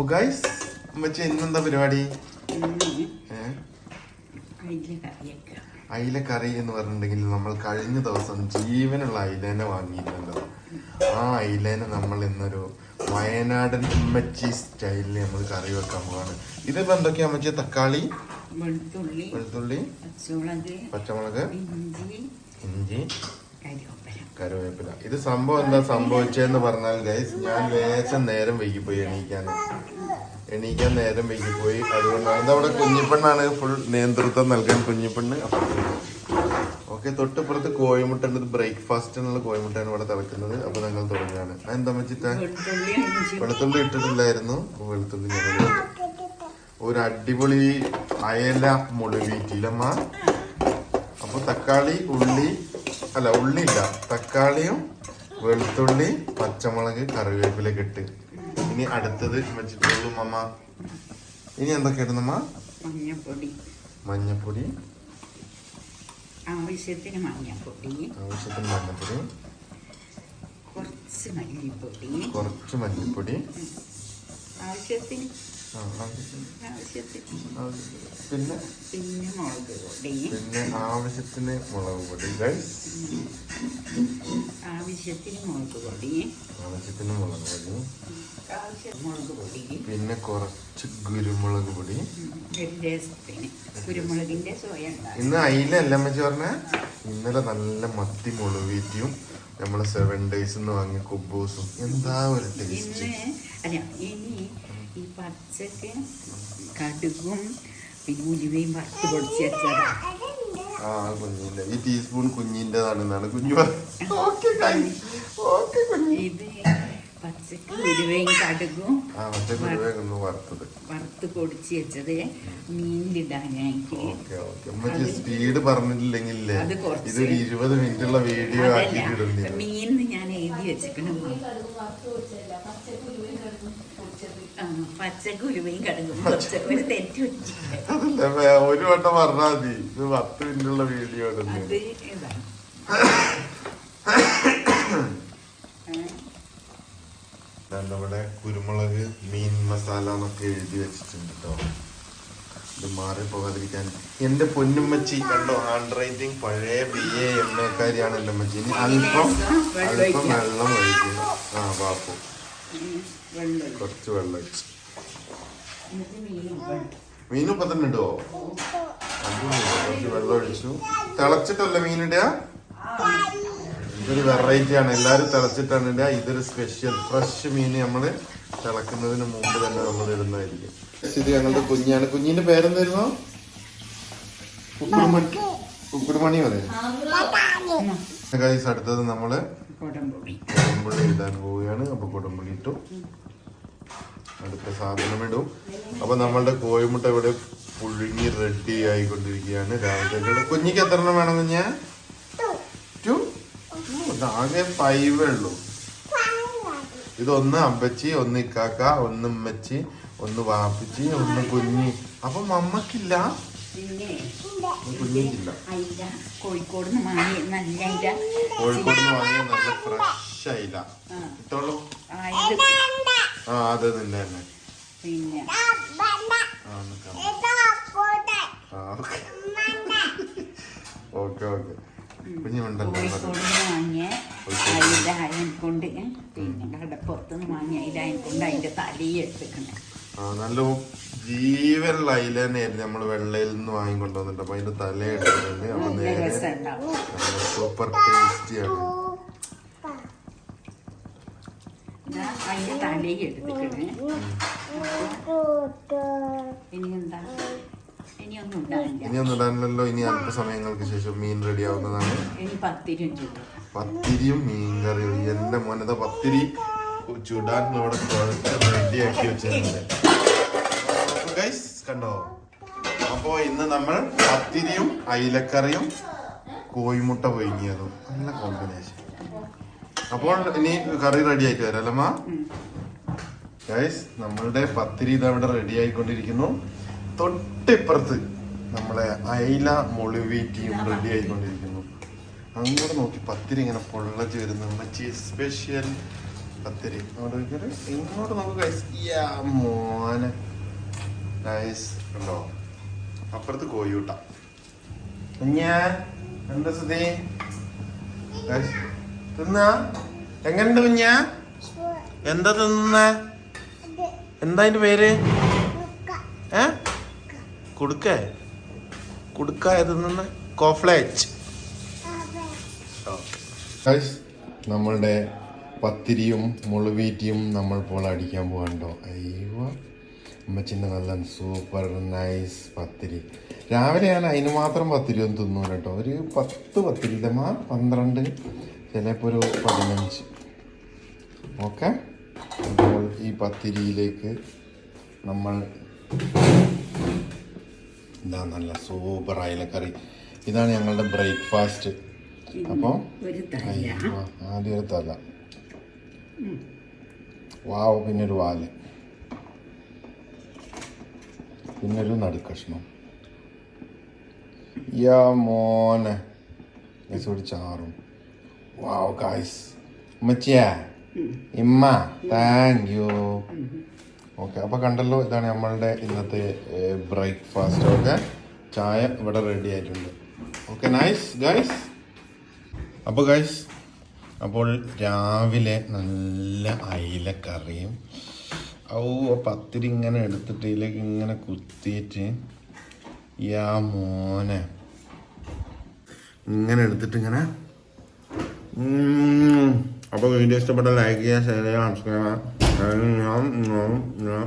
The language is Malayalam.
അപ്പൊ ഗൈസ് അമ്മച്ചി ഇന്നെന്താ പരിപാടി? അയില കറി എന്ന് പറഞ്ഞിട്ടുണ്ടെങ്കിൽ നമ്മൾ കഴിഞ്ഞ ദിവസം ജീവനുള്ള അയിലേനെ വാങ്ങിയിട്ടുണ്ടല്ലോ. ആ അയിലേനെ നമ്മൾ ഇന്നൊരു വയനാടൻ അമ്മച്ചി സ്റ്റൈലിൽ നമ്മൾ കറി വെക്കാൻ പോവാണ്. ഇതിപ്പോ എന്തൊക്കെയാ അമ്മച്ചി തക്കാളി വെളുത്തുള്ളി വെളുത്തുള്ളി പച്ചമുളക് പച്ചമുളക് ഇഞ്ചി ഇഞ്ചി കരിവേപ്പില ഇത് സംഭവം എന്താ സംഭവിച്ചതെന്ന് പറഞ്ഞാൽ ഗൈസ് ഞാൻ ലേശം നേരം വൈകിപ്പോയി എണീക്കാൻ. എണീക്കാൻ നേരം വൈകിപ്പോയി. അതുകൊണ്ടാണ്. അതവിടെ കുഞ്ഞിപ്പെണ്ണാണ്? ഫുൾ നേതൃത്വം നൽകാൻ കുഞ്ഞിപ്പെണ്ണ്. ഓക്കെ തൊട്ടിപ്പുറത്ത് കോഴിമുട്ട ഉണ്ട് ബ്രേക്ക്ഫാസ്റ്റിനുള്ള കോഴിമുട്ടയാണ് ഇവിടെ തിളക്കുന്നത്. അപ്പൊ ഞങ്ങൾ തുടങ്ങുകയാണ്. അതെന്താ വെച്ചിട്ട് വെളുത്തുള്ളി ഇട്ടിട്ടില്ലായിരുന്നു. വെളുത്തുള്ളി ഞങ്ങൾ ഒരു അടിപൊളി അയല മുഴുവീറ്റിലമ്മ അപ്പൊ തക്കാളി ഉള്ളി അല്ല ഉള്ളി ഇല്ല തക്കാളിയും വെളുത്തുള്ളി പച്ചമുളക് കറിവേപ്പില ഇട്ട്. ഇനി അടുത്തത് വെച്ചിട്ടുള്ളൂ മമ്മ ഇനി എന്തൊക്കെ ഇടുന്നമ്മ മഞ്ഞപ്പൊടി. മഞ്ഞപ്പൊടി. ആവശ്യത്തിന് മഞ്ഞപ്പൊടി. ആവശ്യത്തിന് മഞ്ഞപ്പൊടി. കുറച്ച് മല്ലിപ്പൊടി. കുറച്ച് മല്ലിപ്പൊടി. ആവശ്യത്തിന് പിന്നെ പിന്നെ മുളക് ആവശ്യത്തിന് മുളക് പൊടി. ആവശ്യത്തിന് മുളക് പൊടി. ആവശ്യത്തിന് മുളക് പൊടി. ആവശ്യം പിന്നെ കുറച്ച് കുരുമുളക് പൊടി. കുരുമുളകിന്റെ ഇന്ന് അയില അല്ല അമ്മച്ചി പറഞ്ഞ? ഇന്നലെ നല്ല മത്തി മുളകീറ്റിയും നമ്മൾ സെവൻ ഡേയ്സ് നിന്ന് വാങ്ങിയ കുബൂസും. എന്താ ഒരു ടേസ്റ്റ് അല്ല ഇനി ഈ പച്ചക്ക് കടുകും പിന്നെ ഉലുവയും വറുത്ത് പൊടിച്ച് വെച്ചതാ. ആ കുഞ്ഞിന്റെ ഈ ടീസ്പൂൺ കുഞ്ഞിന്റെതാണെന്നാണ് കുഞ്ഞു ഓക്കെ ഓക്കെ കുഞ്ഞി. ഇത് പച്ചക്ക് ഉലുവയും കടുകും വറുത്തത്. വറുത്ത് പൊടിച്ച് വെച്ചത് മീനിലിടാനായിട്ട്. സ്പീഡ് കുറച്ച്. ഇതൊരു ഇരുപത് മിനിറ്റ് ഉള്ള വീഡിയോ മീൻ ഞാൻ എഴുതി വെച്ചിക്കണം പച്ചക്ക് ഉലുവയും കടുകും ഒരു തെറ്റ് ഒരു വട്ടം പറഞ്ഞാൽ മതി. ഇത് പത്ത് മിനിറ്റ് ഉള്ള വീഡിയോ ഇടുന്നത് അത് ഇതാണ് ഏ? ഇവിടെ കുരുമുളക് മീൻ മസാല എന്നൊക്കെ എഴുതി വെച്ചിട്ടുണ്ട് കേട്ടോ ഇത് മാറി പോകാതിരിക്കാൻ. എന്റെ പൊന്നുമ്മച്ചി കണ്ടോ ഹാൻഡ് റൈറ്റിംഗ് പഴയ ബി എ എം എക്കാരിയാണ് എന്റെ അമ്മച്ചി ഇനി അല്പം അല്പം വെള്ളം ഒഴിക്കുന്നു ആ പാപ്പു കുറച്ച് വെള്ളം മീനും വെള്ളം. മീനും ഇപ്പൊ തന്നെ ഇടുവോ? കുറച്ച് വെള്ളം ഒഴിച്ചു. തിളച്ചിട്ടല്ലേ മീനിടുക ഇതൊരു വെറൈറ്റി ആണ്. എല്ലാരും തിളച്ചിട്ടാണ് ഇടുക. ഇതൊരു സ്പെഷ്യൽ ഫ്രഷ് മീൻ നമ്മൾ തിളക്കുന്നതിന് മുമ്പ് തന്നെ നമ്മൾ ഇടുന്നതായിരിക്കും. ഇത് ഞങ്ങളുടെ കുഞ്ഞാണ്. കുഞ്ഞിന്റെ പേരെന്തായിരുന്നു കുക്കുടുമണി കുക്കുടുമണി പറയാം ഗൈസ് അടുത്തത് നമ്മൾ കുടംപൊടി കൊടുമ്പുള്ളി ഇടാൻ പോവുകയാണ്. അപ്പൊ കൊടുമ്പുള്ളി ഇട്ടു. അടുത്ത സാധനം ഇടും. അപ്പൊ നമ്മളുടെ കോഴിമുട്ട ഇവിടെ പുഴുങ്ങി റെഡി ആയിക്കൊണ്ടിരിക്കുകയാണ്. രാവിലെ കുഞ്ഞിക്ക് എത്ര എണ്ണം വേണം കുഞ്ഞ? ആകെ ഫൈവേ ഉള്ളൂ. ഇതൊന്ന് അമ്പച്ചി ഒന്ന് ഇക്കാക്ക ഒന്ന് ഉമ്മച്ചി ഒന്ന് വാപ്പിച്ചി ഒന്ന് കുഞ്ഞി. അപ്പൊ മമ്മക്കില്ല? പിന്നെ കുഞ്ഞിക്കില്ല. അയില. കോഴിക്കോട് വാങ്ങിയ നല്ല ഫ്രഷ്. ഇട്ടോളൂ ആ. അതെ തന്നെ. പിന്നെ ഓക്കെ. ഓക്കെ കുഞ്ഞുണ്ടല്ലോ കോഴിക്കോട് അയൻകൊണ്ട് പിന്നെ കടപ്പുറത്ത് നിന്ന് വാങ്ങിയ അതിന്റെ അയൻകൊണ്ട് അതിന്റെ അതിന്റെ എടുത്തിട്ടുണ്ട്. ആ നല്ല ജീവനുള്ള അയില തന്നെയായിരുന്നു നമ്മൾ വെള്ളയിൽ നിന്ന് വാങ്ങിക്കൊണ്ടുവന്നിട്ട്. അപ്പൊ അതിന്റെ തല എടുത്തിട്ടുണ്ട്. അപ്പൊ നേരെ സൂപ്പർ ടേസ്റ്റിയാണ് അതിന്റെ തലയെ എടുത്തിക്കണേ ഇനി എന്താ? ഇനി ഒന്നും ഉണ്ടാവില്ല. ഇനി ഒന്നും ഇടാനില്ലല്ലോ ഇനി അല്പസമയങ്ങൾക്ക് ശേഷം മീൻ റെഡി ആവുന്നതാണ്. ഇനി പത്തിരി ചൂട് പത്തിരിയും മീൻകറിയും. എന്റെ മോനത പത്തിരി ചുടാൻ ഇവിടെ റെഡിയാക്കി വെച്ചിട്ടുണ്ട്. ഗൈസ് കണ്ടോ? അപ്പോ ഇന്ന് നമ്മൾ പത്തിരിയും അയിലക്കറിയും കോഴിമുട്ട പൊയിങ്ങിയതും നല്ല കോമ്പിനേഷൻ അപ്പോൾ ഇനി കറി റെഡി ആയിട്ട് വരാം അല്ലമ്മ ഗൈസ് നമ്മളുടെ പത്തിരി ഇത് അവിടെ റെഡി ആയിക്കൊണ്ടിരിക്കുന്നു. തൊട്ടിപ്പുറത്ത് നമ്മളെ അയില മുളിവീറ്റിയും റെഡി ആയിക്കൊണ്ടിരിക്കുന്നു. അങ്ങോട്ട് നോക്കി പത്തിരി ഇങ്ങനെ പൊള്ളച്ച് വരുന്നു. മച്ചി സ്പെഷ്യൽ പത്തിരി. അങ്ങോട്ട് നോക്കിയിട്ട് ഇങ്ങോട്ട് നമുക്ക് യാ മോനെ. ഗൈസ് ഉണ്ടോ അപ്പുറത്ത് കോയൂട്ട കുഞ്ഞാ എന്താ ഗൈസ് തിന്നാ? എങ്ങനെയുണ്ട് കുഞ്ഞാ? എന്താ തിന്ന? എന്താ അതിന്റെ പേര്? ഏ? കുടുക്ക? കുടുക്ക തിന്നുന്ന? ഗൈസ് നമ്മളുടെ പത്തിരിയും മുളുവീറ്റിയും നമ്മൾ പോൾ അടിക്കാൻ പോകണ്ടോ അയ്യോ അമ്മച്ചിന്റെ നല്ല സൂപ്പർ നൈസ് പത്തിരി. രാവിലെ ഞാൻ അതിന് മാത്രം പത്തിരി ഒന്നും തിന്നു കേട്ടോ. ഒരു പത്ത് പത്തിരി പന്ത്രണ്ട് ചിലപ്പോൾ ഒരു പതിനഞ്ച്. ഓക്കെ അപ്പോൾ ഈ പത്തിരിയിലേക്ക് നമ്മൾ ഇതാ നല്ല സൂപ്പർ അയലക്കറി ഇതാണ് ഞങ്ങളുടെ ബ്രേക്ക്ഫാസ്റ്റ് അപ്പോൾ ആദ്യം ഒരു തല വാവ് പിന്നെ ഒരു വാൽ. പിന്നൊരു നടുക്കഷ്ണം. യാ മോനെ. ഒരു ചാറും. വാവ് ഗായ്സ് ഉമ്മച്ചിയാ. ഇമ്മ താങ്ക് യു ഓക്കെ അപ്പോൾ കണ്ടല്ലോ ഇതാണ് നമ്മളുടെ ഇന്നത്തെ ബ്രേക്ക്ഫാസ്റ്റ് ഓക്കെ ചായ ഇവിടെ റെഡി ആയിട്ടുണ്ട്. ഓക്കെ നൈസ് ഗൈസ് അപ്പോൾ ഗൈസ് അപ്പോൾ രാവിലെ നല്ല അയിലക്കറിയും. ആ പത്തിരി ഇങ്ങനെ എടുത്തിട്ട് ഇതിലേക്ക് ഇങ്ങനെ കുത്തിയിട്ട് യാ മോനെ. ഇങ്ങനെ എടുത്തിട്ട് ഇങ്ങനെ. അപ്പോൾ വീഡിയോ ഇഷ്ടപ്പെട്ട ലൈക്ക് ചെയ്യുക ഷെയർ ചെയ്യുക സബ്സ്ക്രൈബ് ചെയ്യുക.